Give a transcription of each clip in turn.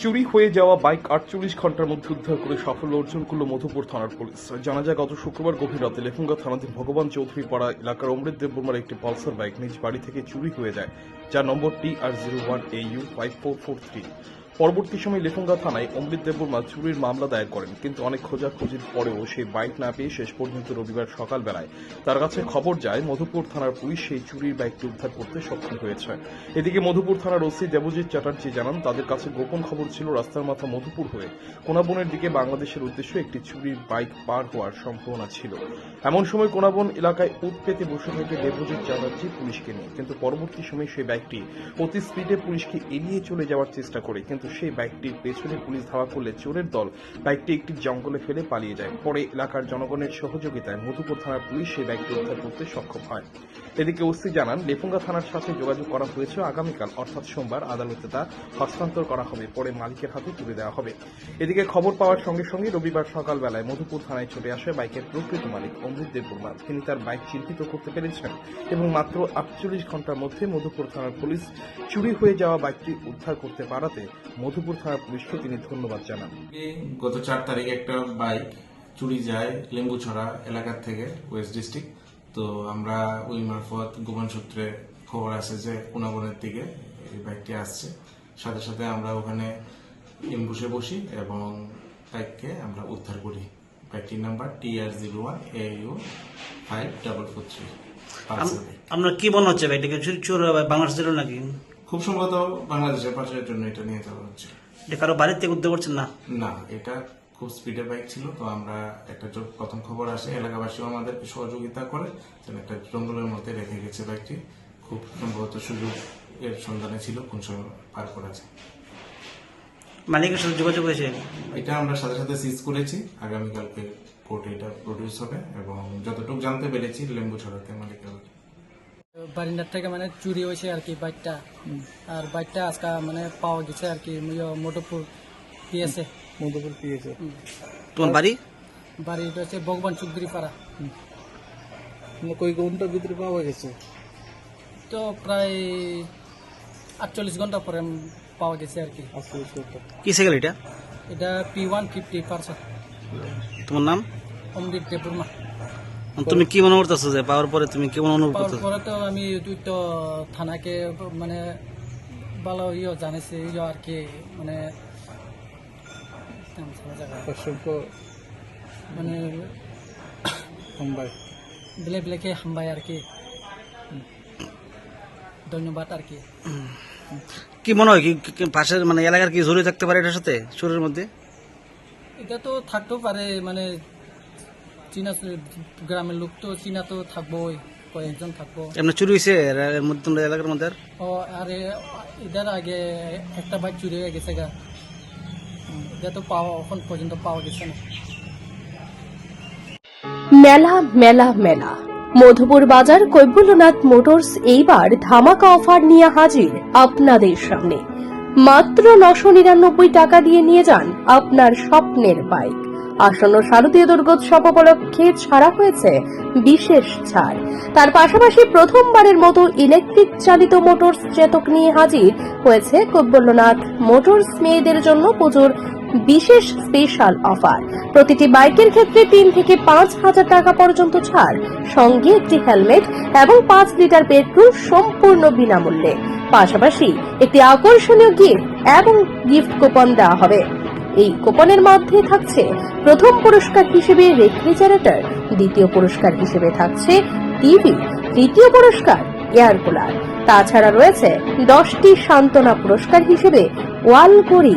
চুরি হয়ে যাওয়া বাইক আটচল্লিশ ঘণ্টার মধ্যে উদ্ধার করে সাফল্য অর্জন করল মধুপুর থানার পুলিশ। জানা যায়, গত শুক্রবার গভীর রাতে লেফুঙ্গা থানাধীন ভগবান চৌধুরী পাড়া এলাকার অমৃত দেববর্মার একটি পালসার বাইক নিজ বাড়ি থেকে চুরি হয়ে যায়। যার নম্বর টি R zero one A U five four four three. পরবর্তী সময় লেফুঙ্গা থানায় অমৃত দেববর্মা চুরির মামলা দায়ের করেন। কিন্তু অনেক খোঁজাখুঁজির পরেও সেই বাইক না পেয়ে শেষ পর্যন্ত রবিবার সকালবেলায় তার কাছে খবর যায়, মধুপুর থানার পুলিশ সেই চুরির বাইকটি উদ্ধার করতে সক্ষম হয়েছে। এদিকে মধুপুর থানার ওসি দেবজিৎ চ্যাটার্জি জানান, তাদের কাছে গোপন খবর ছিল রাস্তার মাথা মধুপুর হয়ে। কোনাবনের দিকে বাংলাদেশের উদ্দেশ্যে একটি চুরির বাইক পার হওয়ার সম্ভাবনা ছিল। এমন সময় কোনাবন এলাকায় উত পেতে বসে থাকে দেবজিৎ চ্যাটার্জি পুলিশকে নিয়ে। কিন্তু পরবর্তী সময় সেই বাইকটি অতি স্পিডে পুলিশকে এড়িয়ে চলে যাওয়ার চেষ্টা করে। কিন্তু সেই বাইকটির পেছনে পুলিশ ধাওয়া করলে চোরের দল বাইকটি একটি জঙ্গলে ফেলে পালিয়ে যায়। পরে এলাকার জনগণের সহযোগিতায় মধুপুর থানার পুলিশ সেই বাইকটি উদ্ধার করতে সক্ষম হয়। এদিকে ওসি জানান লেফুঙ্গা থানার সাথে যোগাযোগ করা হয়েছে আগামীকাল, অর্থাৎ সোমবার আদালতে তা হস্তান্তর করা হবে। পরে মালিকের হাতে তুলে দেওয়া হবে। এদিকে খবর পাওয়ার সঙ্গে সঙ্গে রবিবার সকালবেলায় মধুপুর থানায় ছুটে আসে বাইকের প্রকৃত মালিক অমৃত দেববর্মা। তিনি তার বাইক চিহ্নিত করতে পেরেছেন এবং মাত্র আটচল্লিশ ঘণ্টার মধ্যে মধুপুর থানার পুলিশ চুরি হয়ে যাওয়া বাইকটি উদ্ধার করতে পারাতে মধুপুর থানার পুলিশকে তিনি ধন্যবাদ জানান। গত চার তারিখে একটা বাইক চুরি যায় লেম্বুছড়া এলাকার থেকে ওয়েস্ট ডিস্ট্রিক্ট। তো আমরা ওই মারফত গোপন সূত্রে খবর আসে যে কোনাবনের দিকে এই বাইকটি আসছে। সাথে সাথে আমরা ওখানে এম্বুসে বসি এবং বাইককে আমরা উদ্ধার করি। বাইকটির number T R zero one A U five double four three. আপনার কি মনে হচ্ছে ভাই? এটাকে চুরি চোর বাংলাদেশ নাকি? খুব সম্ভবত বাংলাদেশের পাশের জন্য এটা নিয়ে যাওয়া হচ্ছে। এটা কারও বাড়ির থেকে উদ্ধার করছেন না? না এটা খুব স্পিডে বাইক ছিল তো আমরা একটা প্রথম খবর আসে এলাকাবাসীও আমাদেরকে সহযোগিতা করে একটা জঙ্গলের মধ্যে রেখে গেছে বাইকটি খুব সম্ভবত সুযোগ এর সন্ধানে ছিল কোন সময় পার করা যায়। মালিকের সাথে যোগাযোগ হয়েছে? এটা আমরা সাথে সাথে সিজ করেছি আগামীকালকে কোর্টে এটা প্রডিউস হবে এবং যতটুকু জানতে পেরেছি লেম্বু ছড়াতে মালিকের। বারিন্দার থেকে মানে চুরি হয়েছে আর কি বাইকটা। আর বাইকটা আজকে মানে পাওয়া গেছে আর কি মোটরপুর পিএসএ। মধুপুর পিএসএ। তোমার বাড়ি? বাড়ি হচ্ছে ভগবান চুগরি পাড়া কই ঘণ্টার ভিতরে পাওয়া গেছে? তো প্রায় আটচল্লিশ ঘণ্টা পরে পাওয়া গেছে আর কি। আটচল্লিশ ঘণ্টা। কি সাইকেল এটা? এটা পি ওয়ান ফিফটি পার্সেন্ট তোমার নাম? অমৃত দেবুর্মা তুমি কি মনে করতেছো যে পাওয়ার পরে তুমি কেমন অনুভব পাওয়ার করতেছো? পরে তো আমি দুই তো থানাকে মানে ভালো ইয়ে জানিয়েছি ইয়ে আর কি মানে মানে হামবাই। বেলে বেলেকে হামবাই আর কি ধন্যবাদ আর কি। কি মনে হয় কি কি- কি পাশের মানে এলাকার কি জড়িয়ে থাকতে পারে এটার সাথে চোরের মধ্যে? এটা তো থাকতেও পারে মানে চীনা গ্রামের লোক তো চীনা তো থাকবোই কয়েকজন থাকব। এমনি চুরি হয়েছে এর মধ্যে তোমরা এলাকার মধ্যে ও আরে এটার আগে একটা বাইক চুরি হয়ে গেছে গা। এটা তো পাওয়া এখন পর্যন্ত পাওয়া গেছে না। মেলা মেলা মেলা। মধুপুর বাজার কৈবল্যনাথ মোটরস এইবার ধামাকা অফার নিয়ে হাজির আপনাদের সামনে। মাত্র নশো নিরানব্বই টাকা দিয়ে নিয়ে যান আপনার স্বপ্নের বাইক। আসন্ন শারদীয় দুর্গোৎসব উপলক্ষে ছাড়া হয়েছে বিশেষ ছাড়। তার পাশাপাশি প্রথমবারের মতো ইলেকট্রিক চালিত মোটরস চেতক নিয়ে হাজির হয়েছে কৈবল্যনাথ মোটরস মেয়েদের জন্য পুজোর বিশেষ স্পেশাল অফার প্রতিটি বাইকের ক্ষেত্রে তিন থেকে পাঁচ হাজার টাকা পর্যন্ত ছাড়, সঙ্গে একটি হেলমেট এবং পাঁচ লিটার পেট্রোল সম্পূর্ণ বিনামূল্যে। পাশাপাশি একটি আকর্ষণীয় গিফট এবং গিফট কুপন দেওয়া হবে। এই কুপনের মধ্যে থাকছে প্রথম পুরস্কার হিসেবে রেফ্রিজারেটর দ্বিতীয় পুরস্কার হিসেবে থাকছে টিভি তৃতীয় পুরস্কার এয়ার কুলার তাছাড়া রয়েছে দশটি সান্ত্বনা পুরস্কার হিসেবে ওয়াল ঘড়ি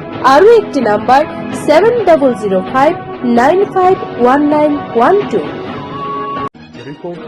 আরও একটি number seven double zero five nine five one nine one two. Report